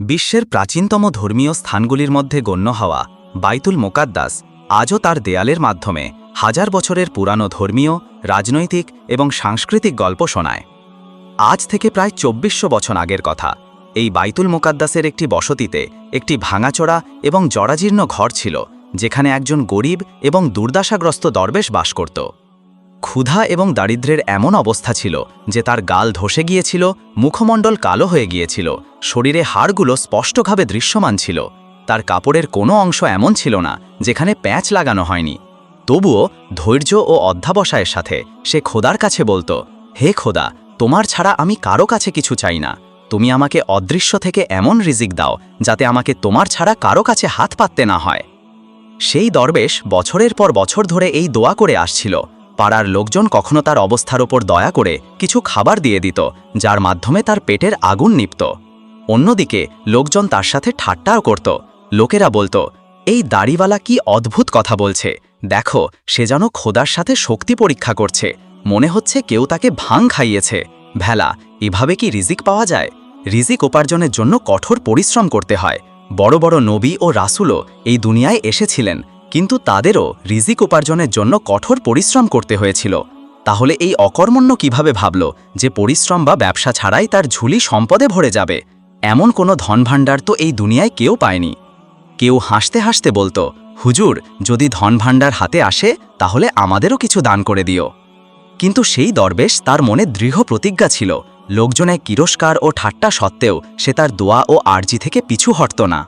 বিশ্বের প্রাচীনতম ধর্মীয় স্থানগুলির মধ্যে গণ্য হওয়া বাইতুল মোকাদ্দাস আজও তার দেয়ালের মাধ্যমে হাজার বছরের পুরানো ধর্মীয়, রাজনৈতিক এবং সাংস্কৃতিক গল্প শোনায়। আজ থেকে প্রায় চব্বিশশো বছর আগের কথা। এই বাইতুল মোকাদ্দাসের একটি বসতিতে একটি ভাঙাচোরা এবং জরাজীর্ণ ঘর ছিল, যেখানে একজন গরিব এবং দুর্দশাগ্রস্ত দরবেশ বাস করত। ক্ষুধা এবং দারিদ্র্যের এমন অবস্থা ছিল যে তার গাল ধসে গিয়েছিল, মুখমণ্ডল কালো হয়ে গিয়েছিল, শরীরে হাড়গুলো স্পষ্টভাবে দৃশ্যমান ছিল। তার কাপড়ের কোনো অংশ এমন ছিল না যেখানে প্যাঁচ লাগানো হয়নি। তবুও ধৈর্য ও অধ্যাবসায়ের সাথে সে খোদার কাছে বলতো, হে খোদা, তোমার ছাড়া আমি কারও কাছে কিছু চাই না। তুমি আমাকে অদৃশ্য থেকে এমন রিজিক দাও যাতে আমাকে তোমার ছাড়া কারও কাছে হাত পাততে না হয়। সেই দরবেশ বছরের পর বছর ধরে এই দোয়া করে আসছিল। পাড়ার লোকজন কখনো তার অবস্থার ওপর দয়া করে কিছু খাবার দিয়ে দিত, যার মাধ্যমে তার পেটের আগুন নিপত। অন্যদিকে, লোকজন তার সাথে ঠাট্টাও করত। লোকেরা বলতো, এই দাড়িওয়ালা কি অদ্ভুত কথা বলছে। দেখো, সে যেন খোদার সাথে শক্তি পরীক্ষা করছে। মনে হচ্ছে কেউ তাকে ভাং খাইয়েছে। ভেলা, এভাবে কি রিজিক পাওয়া যায়? রিজিক উপার্জনের জন্য কঠোর পরিশ্রম করতে হয়। বড় বড় নবী ও রাসুলও এই দুনিয়ায় এসেছিলেন। কিন্তু তাদেরও রিজিক উপার্জনের জন্য কঠোর পরিশ্রম করতে হয়েছিল। তাহলে এই অকর্মণ্য কীভাবে ভাবল যে পরিশ্রম বা ব্যবসা ছাড়াই তার ঝুলি সম্পদে ভরে যাবে? এমন কোনো ধনভাণ্ডার তো এই দুনিয়ায় কেউ পায়নি। কেউ হাসতে হাসতে বলতো, হুজুর, যদি ধনভাণ্ডার হাতে আসে, তাহলে আমাদেরও কিছু দান করে দিও। কিন্তু সেই দরবেশ তার মনে দৃঢ় প্রতিজ্ঞা ছিল। লোকজনের কিরস্কার ও ঠাট্টা সত্ত্বেও সে তার দোয়া ও আর্জি থেকে পিছু হটত না।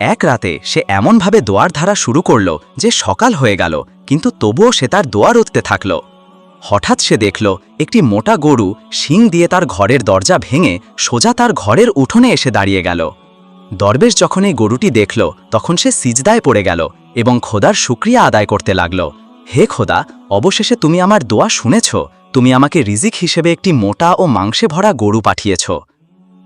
এক রাতে সে এমনভাবে দোয়ার ধারা শুরু করল যে সকাল হয়ে গেল, কিন্তু তবুও সে তার দোয়া রুখতে থাকল। হঠাৎ সে দেখল, একটি মোটা গরু শিং দিয়ে তার ঘরের দরজা ভেঙে সোজা তার ঘরের উঠোনে এসে দাঁড়িয়ে গেল। দরবেশ যখন এই গরুটি দেখল, তখন সে সিজদায় পড়ে গেল এবং খোদার শুক্রিয়া আদায় করতে লাগল। হে খোদা, অবশেষে তুমি আমার দোয়া শুনেছ। তুমি আমাকে রিজিক হিসেবে একটি মোটা ও মাংসে ভরা গরু পাঠিয়েছ।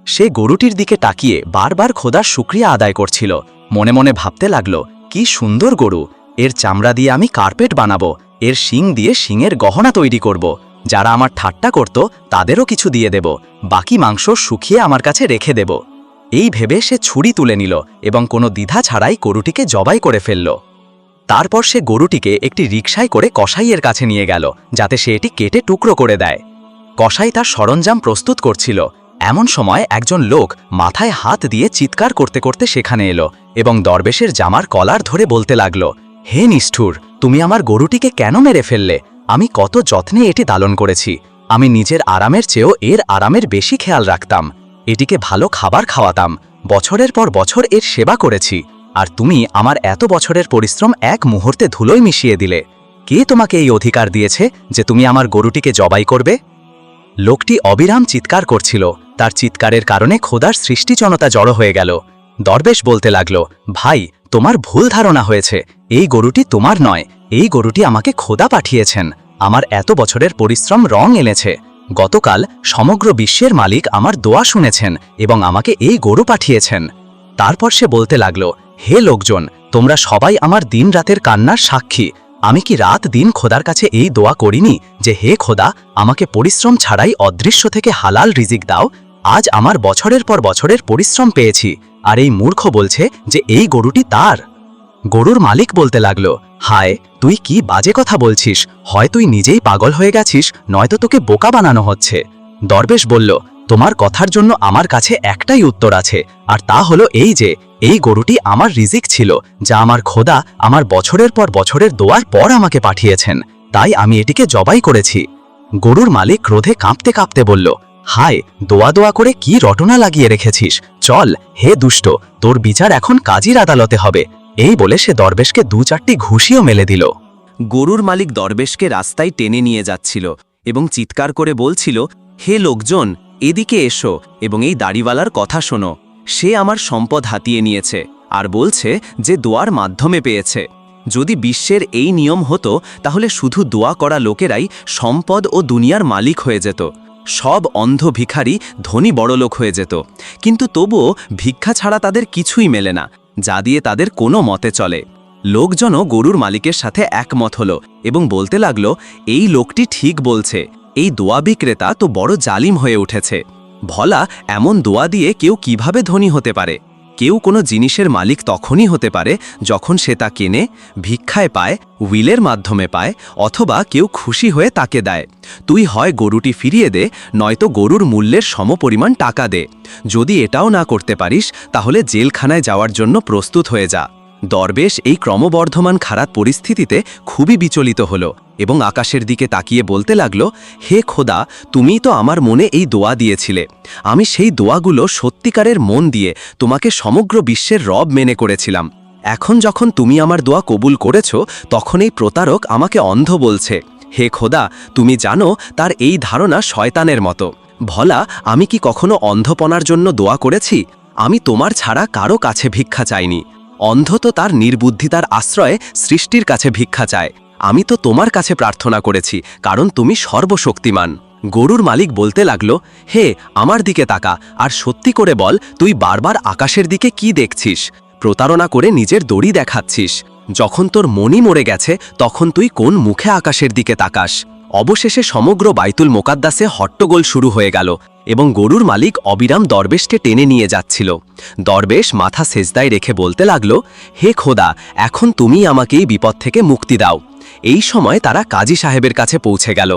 সে গরুটির দিকে তাকিয়ে বারবার খোদার শুক্রিয়া আদায় করছিল। মনে মনে ভাবতে লাগল, কি সুন্দর গরু। এর চামড়া দিয়ে আমি কার্পেট বানাবো। এর শিং দিয়ে শিংয়ের গহনা তৈরি করব। যারা আমার ঠাট্টা করত, তাদেরও কিছু দিয়ে দেব। বাকি মাংস শুকিয়ে আমার কাছে রেখে দেব। এই ভেবে সে ছুরি তুলে নিল এবং কোনো দ্বিধা ছাড়াই গরুটিকে জবাই করে ফেলল। তারপর সে গরুটিকে একটি রিকশায় করে কসাইয়ের কাছে নিয়ে গেল, যাতে সে এটি কেটে টুকরো করে দেয়। কসাই তার সরঞ্জাম প্রস্তুত করছিল। এমন সময় একজন লোক মাথায় হাত দিয়ে চিৎকার করতে করতে সেখানে এলো এবং দরবেশের জামার কলার ধরে বলতে লাগল, হে নিষ্ঠুর, তুমি আমার গরুটিকে কেন মেরে ফেললে? আমি কত যত্নে এটি দালন করেছি। আমি নিজের আরামের চেয়েও এর আরামের বেশি খেয়াল রাখতাম। এটিকে ভালো খাবার খাওয়াতাম। বছরের পর বছর এর সেবা করেছি। আর তুমি আমার এত বছরের পরিশ্রম এক মুহূর্তে ধুলোয় মিশিয়ে দিলে। কে তোমাকে এই অধিকার দিয়েছে যে তুমি আমার গরুটিকে জবাই করবে? লোকটি অবিরাম চিৎকার করছিল। তার চিৎকারের কারণে খোদার সৃষ্টিজনতা জড়ো হয়ে গেল। দরবেশ বলতে লাগল, ভাই, তোমার ভুল ধারণা হয়েছে। এই গরুটি তোমার নয়। এই গরুটি আমাকে খোদা পাঠিয়েছেন। আমার এত বছরের পরিশ্রম রং এনেছে। গতকাল সমগ্র বিশ্বের মালিক আমার দোয়া শুনেছেন এবং আমাকে এই গরু পাঠিয়েছেন। তারপর সে বলতে লাগল, হে লোকজন, তোমরা সবাই আমার দিন রাতের কান্নার সাক্ষী। আমি কি রাত দিন খোদার কাছে এই দোয়া করিনি যে হে খোদা, আমাকে পরিশ্রম ছাড়াই অদৃশ্য থেকে হালাল রিজিক দাও? আজ আমার বছরের পর বছরের পরিশ্রম পেয়েছি। আর এই মূর্খ বলছে যে এই গরুটি তার। গরুর মালিক বলতে লাগল, হায়, তুই কি বাজে কথা বলছিস? হয় তুই নিজেই পাগল হয়ে গেছিস, নয়তো তোকে বোকা বানানো হচ্ছে। দরবেশ বলল, তোমার কথার জন্য আমার কাছে একটাই উত্তর আছে, আর তা হলো এই যে এই গরুটি আমার রিজিক ছিল, যা আমার খোদা আমার বছরের পর বছরের দোয়ার পর আমাকে পাঠিয়েছেন। তাই আমি এটিকে জবাই করেছি। গরুর মালিক ক্রোধে কাঁপতে কাঁপতে বলল, হায়, দোয়া দোয়া করে কি রটনা লাগিয়ে রেখেছিস? চল, হে দুষ্ট, তোর বিচার এখন কাজীর আদালতে হবে। এই বলে সে দরবেশকে দু চারটি ঘুষিও মেলে দিল। গরুর মালিক দরবেশকে রাস্তায় টেনে নিয়ে যাচ্ছিল এবং চিৎকার করে বলছিল, হে লোকজন, এদিকে এসো এবং এই দাড়িওয়ালার কথা শোনো। সে আমার সম্পদ হাতিয়ে নিয়েছে আর বলছে যে দোয়ার মাধ্যমে পেয়েছে। যদি বিশ্বের এই নিয়ম হতো, তাহলে শুধু দোয়া করা লোকেরাই সম্পদ ও দুনিয়ার মালিক হয়ে যেত। সব অন্ধ ভিখারি ধনী বড়লোক হয়ে যেত। কিন্তু তবুও ভিক্ষা ছাড়া তাদের কিছুই মেলে না, যা দিয়ে তাদের কোনো মতে চলে। লোকজনও গরুর মালিকের সাথে একমত হলো এবং বলতে লাগল, এই লোকটি ঠিক বলছে, এই দোয়া বিক্রেতা তো বড় জালিম হয়ে উঠেছে। ভলা, এমন দোয়া দিয়ে কেউ কীভাবে ধনী হতে পারে? কেউ কোনো জিনিসের মালিক তখনই হতে পারে যখন সে তা কেনে, ভিক্ষায় পায়, উইলের মাধ্যমে পায়, অথবা কেউ খুশি হয়ে তাকে দেয়। তুই হয় গরুটি ফিরিয়ে দে, নয়তো গরুর মূল্যের সমপরিমাণ টাকা দে। যদি এটাও না করতে পারিস, তাহলে জেলখানায় যাওয়ার জন্য প্রস্তুত হয়ে যা। দরবেশ এই ক্রমবর্ধমান খারাপ পরিস্থিতিতে খুবই বিচলিত হল। এবং আকাশের দিকে তাকিয়ে বলতে লাগল, হে খোদা, তুমিই তো আমার মনে এই দোয়া দিয়েছিলে। আমি সেই দোয়াগুলো সত্যিকারের মন দিয়ে তোমাকে সমগ্র বিশ্বের রব মেনে করেছিলাম। এখন যখন তুমি আমার দোয়া কবুল করেছ, তখন এই প্রতারক আমাকে অন্ধ বলছে। হে খোদা, তুমি জানো তার এই ধারণা শয়তানের মতো। ভলা, আমি কি কখনো অন্ধপনার জন্য দোয়া করেছি? আমি তোমার ছাড়া কারও কাছে ভিক্ষা চাইনি। অন্ধ তো তার নির্বুদ্ধিতার আশ্রয়ে সৃষ্টির কাছে ভিক্ষা চায়। আমি তো তোমার কাছে প্রার্থনা করেছি, কারণ তুমি সর্বশক্তিমান। গরুর মালিক বলতে লাগল, হে, আমার দিকে তাকা, আর সত্যি করে বল, তুই বারবার আকাশের দিকে কি দেখছিস? প্রতারণা করে নিজের দড়ি দেখাচ্ছিস। যখন তোর মনি মরে গেছে, তখন তুই কোন মুখে আকাশের দিকে তাকাস? অবশেষে সমগ্র বাইতুল মোকাদ্দাসে হট্টগোল শুরু হয়ে গেল, এবং গরুর মালিক অবিরাম দরবেশকে টেনে নিয়ে যাচ্ছিল। দরবেশ মাথা সেজদায় রেখে বলতে লাগল, হে খোদা, এখন তুমি আমাকে এই বিপদ থেকে মুক্তি দাও। এই সময় তারা কাজী সাহেবের কাছে পৌঁছে গেল।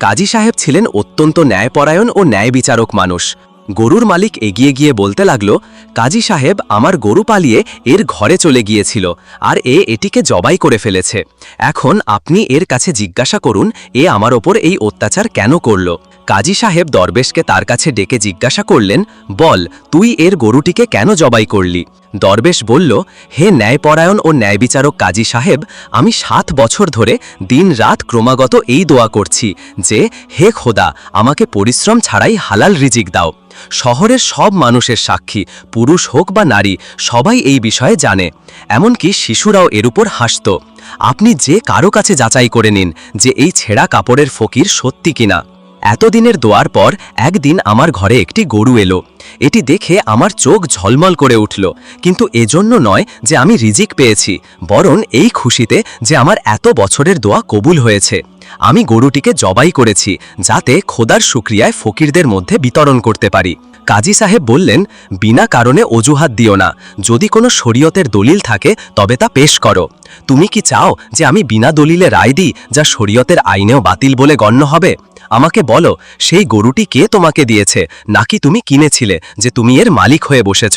কাজী সাহেব ছিলেন অত্যন্ত ন্যায়পরায়ণ ও ন্যায় বিচারক মানুষ। গরুর মালিক এগিয়ে গিয়ে বলতে লাগল, কাজী সাহেব, আমার গরু পালিয়ে এর ঘরে চলে গিয়েছিল আর এ এটিকে জবাই করে ফেলেছে। এখন আপনি এর কাছে জিজ্ঞাসা করুন, এ আমার ওপর এই অত্যাচার কেন করল? কাজী সাহেব দরবেশকে তার কাছে ডেকে জিজ্ঞাসা করলেন, বল, তুই এর গরুটিকে কেন জবাই করলি? দরবেশ বলল, হে ন্যায়পরায়ণ ও ন্যায়বিচারক কাজী সাহেব, আমি সাত বছর ধরে দিন রাত ক্রমাগত এই দোয়া করছি যে, হে খোদা, আমাকে পরিশ্রম ছাড়াই হালাল রিজিক দাও। শহরের সব মানুষের সাক্ষী, পুরুষ হোক বা নারী, সবাই এই বিষয়ে জানে। এমনকি শিশুরাও এর উপর হাসত। আপনি যে কারও কাছে যাচাই করে নিন যে এই ছেঁড়া কাপড়ের ফকির সত্যি কিনা। এতদিনের দোয়ার পর একদিন আমার ঘরে একটি গরু এলো। এটি দেখে আমার চোখ ঝলমল করে উঠল। কিন্তু এজন্য নয় যে আমি রিজিক পেয়েছি, বরং এই খুশিতে যে আমার এত বছরের দোয়া কবুল হয়েছে। আমি গরুটিকে জবাই করেছি, যাতে খোদার শুক্রিয়ায় ফকিরদের মধ্যে বিতরণ করতে পারি। কাজী সাহেব বললেন, বিনা কারণে অজুহাত দিও না। যদি কোনো শরীয়তের দলিল থাকে, তবে তা পেশ করো। তুমি কি চাও যে আমি বিনা দলিলে রায় দিই, যা শরীয়তের আইনেও বাতিল বলে গণ্য হবে? আমাকে বলো, সেই গরুটি কে তোমাকে দিয়েছে? নাকি তুমি কিনেছিলে, যে তুমি এর মালিক হয়ে বসেছ?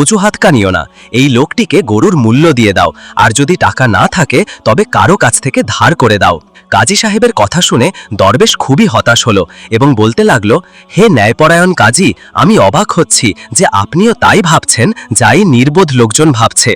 অজুহাত কানিও না। এই লোকটিকে গরুর মূল্য দিয়ে দাও, আর যদি টাকা না থাকে, তবে কারও কাছ থেকে ধার করে দাও। কাজী সাহেবের কথা শুনে দরবেশ খুবই হতাশ হলো এবং বলতে লাগল, হে ন্যায়পরায়ণ কাজী, আমি অবাক হচ্ছি যে আপনিও তাই ভাবছেন, যাই নির্বোধ লোকজন ভাবছে।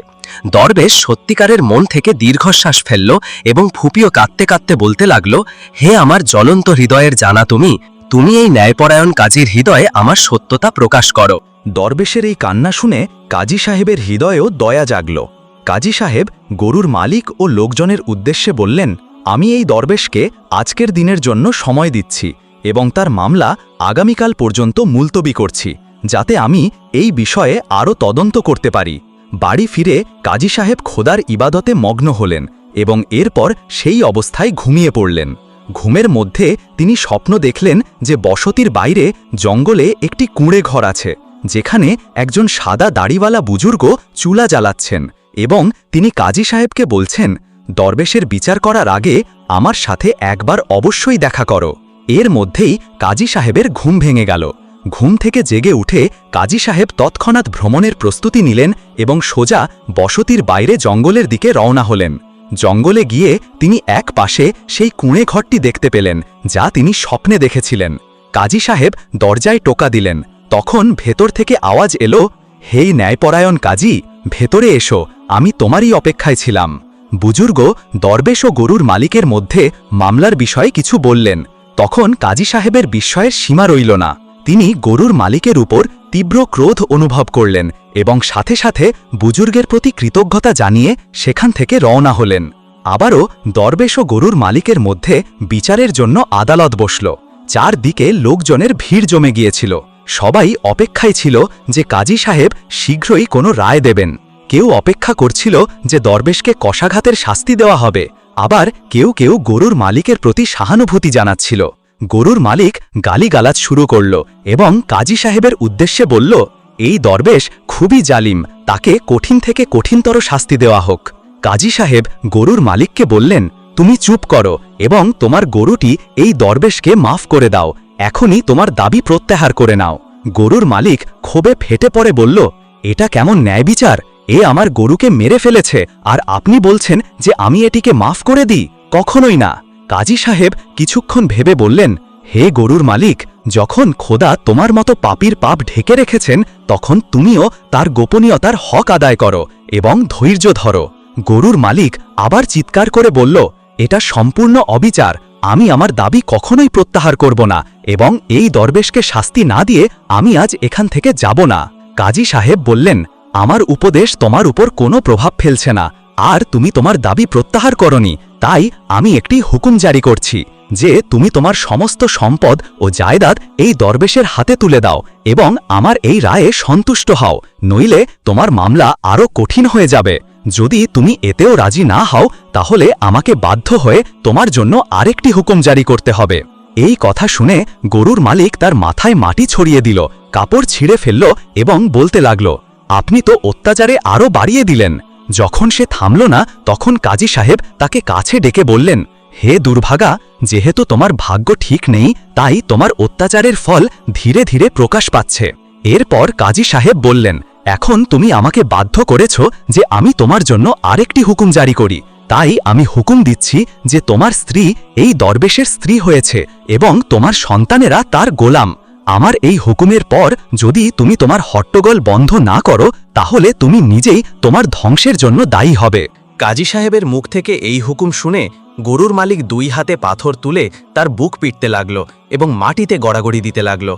দরবেশ সত্যিকারের মন থেকে দীর্ঘশ্বাস ফেলল এবং ফুপিও কাঁদতে কাঁদতে বলতে লাগল, হে আমার জ্বলন্ত হৃদয়ের জানা তুমি তুমি এই ন্যায়পরায়ণ কাজীর হৃদয়ে আমার সত্যতা প্রকাশ করো। দরবেশের এই কান্না শুনে কাজী সাহেবের হৃদয়েও দয়া জাগল। কাজী সাহেব গরুর মালিক ও লোকজনের উদ্দেশ্যে বললেন, আমি এই দরবেশকে আজকের দিনের জন্য সময় দিচ্ছি এবং তার মামলা আগামীকাল পর্যন্ত মুলতবি করছি, যাতে আমি এই বিষয়ে আরও তদন্ত করতে পারি। বাড়ি ফিরে কাজী সাহেব খোদার ইবাদতে মগ্ন হলেন এবং এরপর সেই অবস্থায় ঘুমিয়ে পড়লেন। ঘুমের মধ্যে তিনি স্বপ্ন দেখলেন যে বসতির বাইরে জঙ্গলে একটি কুঁড়ে ঘর আছে। যেখানে একজন সাদা দাড়িওয়ালা বুজুর্গ চুলা জ্বালাচ্ছেন এবং তিনি কাজী সাহেবকে বলছেন, দরবেশের বিচার করার আগে আমার সাথে একবার অবশ্যই দেখা করো। এর মধ্যেই কাজী সাহেবের ঘুম ভেঙে গেল। ঘুম থেকে জেগে উঠে কাজী সাহেব তৎক্ষণাৎ ভ্রমণের প্রস্তুতি নিলেন এবং সোজা বসতির বাইরে জঙ্গলের দিকে রওনা হলেন। জঙ্গলে গিয়ে তিনি এক পাশে সেই কুঁড়ে ঘরটি দেখতে পেলেন, যা তিনি স্বপ্নে দেখেছিলেন। কাজী সাহেব দরজায় টোকা দিলেন। তখন ভেতর থেকে আওয়াজ এলো, হেই ন্যায়পরায়ণ কাজী, ভেতরে এসো, আমি তোমারই অপেক্ষায় ছিলাম। বুজুর্গ, দরবেশ ও গরুর মালিকের মধ্যে মামলার বিষয়ে কিছু বললেন। তখন কাজী সাহেবের বিস্ময়ের সীমা রইল না। তিনি গরুর মালিকের উপর তীব্র ক্রোধ অনুভব করলেন এবং সাথে সাথে বুজুর্গের প্রতি কৃতজ্ঞতা জানিয়ে সেখান থেকে রওনা হলেন। আবারও দরবেশ ও গরুর মালিকের মধ্যে বিচারের জন্য আদালত বসল। চারদিকে লোকজনের ভিড় জমে গিয়েছিল। সবাই অপেক্ষায় ছিল যে কাজী সাহেব শীঘ্রই কোনো রায় দেবেন। কেউ অপেক্ষা করছিল যে দরবেশকে কষাঘাতের শাস্তি দেওয়া হবে। আবার কেউ কেউ গরুর মালিকের প্রতি সহানুভূতি জানাচ্ছিল। গরুর মালিক গালিগালাজ শুরু করল এবং কাজী সাহেবের উদ্দেশ্যে বলল, এই দরবেশ খুবই জালিম, তাকে কঠিন থেকে কঠিনতর শাস্তি দেওয়া হোক। কাজী সাহেব গরুর মালিককে বললেন, তুমি চুপ করো এবং তোমার গরুটি এই দরবেশকে মাফ করে দাও এখনই তোমার দাবি প্রত্যাহার করে নাও। গরুর মালিক ক্ষোভে ফেটে পড়ে বলল, এটা কেমন ন্যায় বিচার? এ আমার গরুকে মেরে ফেলেছে, আর আপনি বলছেন যে আমি এটিকে মাফ করে দিই? কখনোই না। কাজী সাহেব কিছুক্ষণ ভেবে বললেন, হে গরুর মালিক, যখন খোদা তোমার মতো পাপির পাপ ঢেকে রেখেছেন, তখন তুমিও তার গোপনীয়তার হক আদায় করো এবং ধৈর্য ধরো। গরুর মালিক আবার চিৎকার করে বলল, এটা সম্পূর্ণ অবিচার। আমি আমার দাবি কখনোই প্রত্যাহার করব না এবং এই দরবেশকে শাস্তি না দিয়ে আমি আজ এখান থেকে যাব না। কাজী সাহেব বললেন, আমার উপদেশ তোমার উপর কোনো প্রভাব ফেলছে না। আর তুমি তোমার দাবি প্রত্যাহার করনি, তাই আমি একটি হুকুম জারি করছি যে তুমি তোমার সমস্ত সম্পদ ও জায়দাদ এই দরবেশের হাতে তুলে দাও এবং আমার এই রায়ে সন্তুষ্ট হও, নইলে তোমার মামলা আরও কঠিন হয়ে যাবে। যদি তুমি এতেও রাজি না হও, তাহলে আমাকে বাধ্য হয়ে তোমার জন্য আরেকটি হুকুম জারি করতে হবে। এই কথা শুনে গরুর মালিক তার মাথায় মাটি ছড়িয়ে দিল, কাপড় ছিঁড়ে ফেলল এবং বলতে লাগল, আপনি তো অত্যাচারে আরও বাড়িয়ে দিলেন। যখন সে থামল না, তখন কাজী সাহেব তাকে কাছে ডেকে বললেন, হে দুর্ভাগা, যেহেতু তোমার ভাগ্য ঠিক নেই, তাই তোমার অত্যাচারের ফল ধীরে ধীরে প্রকাশ পাচ্ছে। এরপর কাজী সাহেব বললেন এখন তুমি আমাকে বাধ্য করেছ যে আমি তোমার জন্য আরেকটি হুকুম জারি করি। তাই আমি হুকুম দিচ্ছি যে তোমার স্ত্রী এই দরবেশের স্ত্রী হয়েছে এবং তোমার সন্তানেরা তার গোলাম। আমার এই হুকুমের পর যদি তুমি তোমার হট্টগোল বন্ধ না করো, তাহলে তুমি নিজেই তোমার ধ্বংসের জন্য দায়ী হবে। কাজী সাহেবের মুখ থেকে এই হুকুম শুনে গরুর মালিক দুই হাতে পাথর তুলে তার বুক পিটতে লাগল এবং মাটিতে গড়াগড়ি দিতে লাগল।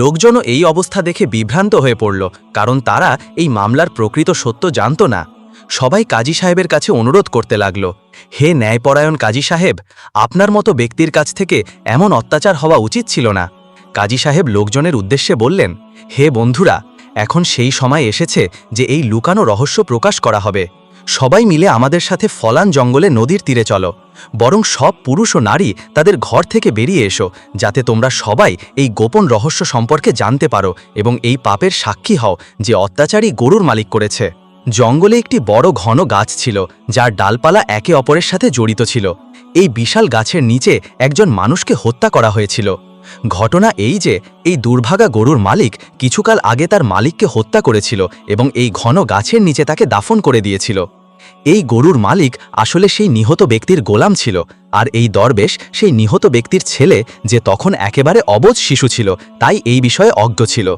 লোকজনও এই অবস্থা দেখে বিভ্রান্ত হয়ে পড়ল, কারণ তারা এই মামলার প্রকৃত সত্য জানত না। সবাই কাজী সাহেবের কাছে অনুরোধ করতে লাগল, হে ন্যায়পরায়ণ কাজী সাহেব, আপনার মতো ব্যক্তির কাছ থেকে এমন অত্যাচার হওয়া উচিত ছিল না। কাজী সাহেব লোকজনের উদ্দেশ্যে বললেন, হে বন্ধুরা, এখন সেই সময় এসেছে যে এই লুকানো রহস্য প্রকাশ করা হবে। সবাই মিলে আমাদের সাথে ফলান জঙ্গলে নদীর তীরে চলো। বরং সব পুরুষ ও নারী তাদের ঘর থেকে বেরিয়ে এসো, যাতে তোমরা সবাই এই গোপন রহস্য সম্পর্কে জানতে পারো এবং এই পাপের সাক্ষী হও যে অত্যাচারী গরুর মালিক করেছে। জঙ্গলে একটি বড় ঘন গাছ ছিল, যার ডালপালা একে অপরের সাথে জড়িত ছিল। এই বিশাল গাছের নিচে একজন মানুষকে হত্যা করা হয়েছিল। ঘটনা এই যে, এই দুর্ভাগা গরুর মালিক কিছুকাল আগে তার মালিককে হত্যা করেছিল এবং এই ঘন গাছের নিচে তাকে দাফন করে দিয়েছিল। এই গরুর মালিক আসলে সেই নিহত ব্যক্তির গোলাম ছিল আর এই দরবেশ সেই নিহত ব্যক্তির ছেলে যে তখন একেবারে অবোধ শিশু ছিল, তাই এই বিষয়ে অজ্ঞ ছিল।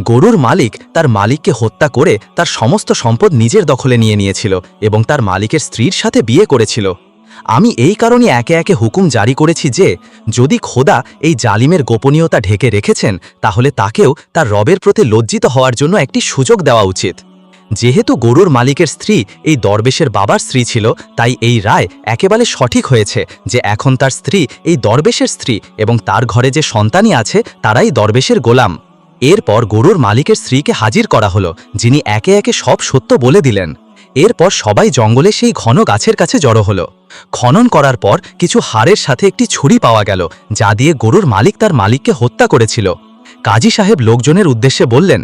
গরুর মালিক তার মালিককে হত্যা করে তার সমস্ত সম্পদ নিজের দখলে নিয়ে নিয়েছিল এবং তার মালিকের স্ত্রীর সাথে বিয়ে করেছিল। আমি এই কারণে একে একে হুকুম জারি করেছি যে, যদি খোদা এই জালিমের গোপনীয়তা ঢেকে রেখেছেন, তাহলে তাকেও তার রবের প্রতি লজ্জিত হওয়ার জন্য একটি সুযোগ দেওয়া উচিত। যেহেতু গরুর মালিকের স্ত্রী এই দরবেশের বাবার স্ত্রী ছিল, তাই এই রায় একেবারে সঠিক হয়েছে যে, এখন তার স্ত্রী এই দরবেশের স্ত্রী এবং তার ঘরে যে সন্তানই আছে, তারাই দরবেশের গোলাম। এরপর গরুর মালিকের স্ত্রীকে হাজির করা হলো, যিনি একে একে সব সত্য বলে দিলেন। এরপর সবাই জঙ্গলে সেই ঘন গাছের কাছে জড়ো হলো। খনন করার পর কিছু হাড়ের সাথে একটি ছুরি পাওয়া গেল, যা দিয়ে গরুর মালিক তার মালিককে হত্যা করেছিল। কাজী সাহেব লোকজনের উদ্দেশ্যে বললেন,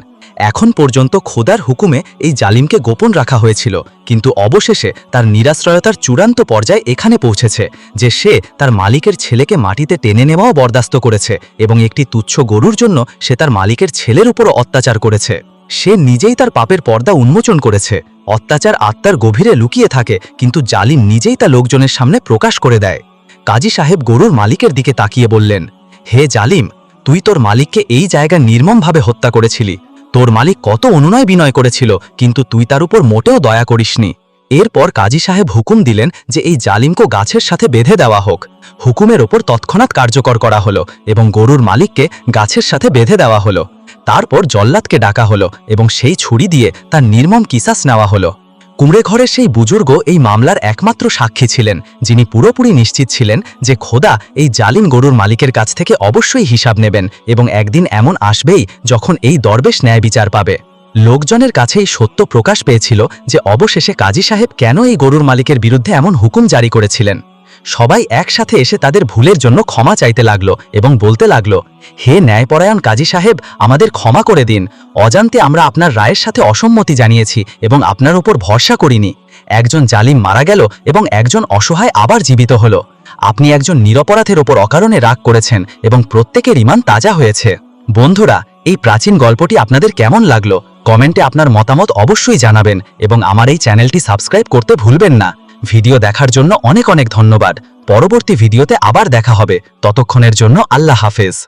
এখন পর্যন্ত খোদার হুকুমে এই জালিমকে গোপন রাখা হয়েছিল, কিন্তু অবশেষে তার নিরাশ্রয়তার চূড়ান্ত পর্যায়ে এখানে পৌঁছেছে, যে সে তার মালিকের ছেলেকে মাটিতে টেনে নেওয়াও বরদাস্ত করেছে এবং একটি তুচ্ছ গরুর জন্য সে তার মালিকের ছেলের উপরও অত্যাচার করেছে। সে নিজেই তার পাপের পর্দা উন্মোচন করেছে। অত্যাচার আত্মার গভীরে লুকিয়ে থাকে, কিন্তু জালিম নিজেই তা লোকজনের সামনে প্রকাশ করে দেয়। কাজী সাহেব গরুর মালিকের দিকে তাকিয়ে বললেন, হে জালিম, তুই তোর মালিককে এই জায়গা নির্মমভাবে হত্যা করেছিলি। তোর মালিক কত অনুনয় বিনয় করেছিল, কিন্তু তুই তার উপর মোটেও দয়া করিসনি। এরপর কাজী সাহেব হুকুম দিলেন যে এই জালিমকে গাছের সাথে বেঁধে দেওয়া হোক। হুকুমের ওপর তৎক্ষণাৎ কার্যকর করা হলো এবং গরুর মালিককে গাছের সাথে বেঁধে দেওয়া হলো। তারপর জল্লাদকে ডাকা হলো এবং সেই ছুরি দিয়ে তার নির্মম কিসাস নেওয়া হলো। কুমড়ে ঘরের সেই বুজুর্গ এই মামলার একমাত্র সাক্ষী ছিলেন, যিনি পুরোপুরি নিশ্চিত ছিলেন যে খোদা এই জালিম গরুর মালিকের কাছ থেকে অবশ্যই হিসাব নেবেন এবং একদিন এমন আসবেই যখন এই দরবেশ ন্যায় বিচার পাবে। লোকজনের কাছে এই সত্য প্রকাশ পেয়েছিল যে অবশেষে কাজী সাহেব কেন এই গরুর মালিকের বিরুদ্ধে এমন হুকুম জারি করেছিলেন। সবাই একসাথে এসে তাদের ভুলের জন্য ক্ষমা চাইতে লাগল এবং বলতে লাগল, হে ন্যায়পরায়ণ কাজী সাহেব, আমাদের ক্ষমা করে দিন। অজান্তে আমরা আপনার রায়ের সাথে অসম্মতি জানিয়েছি এবং আপনার উপর ভরসা করিনি। একজন জালিম মারা গেল এবং একজন অসহায় আবার জীবিত হলো। আপনি একজন নিরপরাধের ওপর অকারণে রাগ করেছেন এবং প্রত্যেকের ইমান তাজা হয়েছে। বন্ধুরা, এই প্রাচীন গল্পটি আপনাদের কেমন লাগল? কমেন্টে আপনার মতামত অবশ্যই জানাবেন এবং আমার এই চ্যানেলটি সাবস্ক্রাইব করতে ভুলবেন না। ভিডিও দেখার জন্য অনেক অনেক ধন্যবাদ। পরবর্তী ভিডিওতে আবার দেখা হবে। ততক্ষণের জন্য আল্লাহ হাফেজ।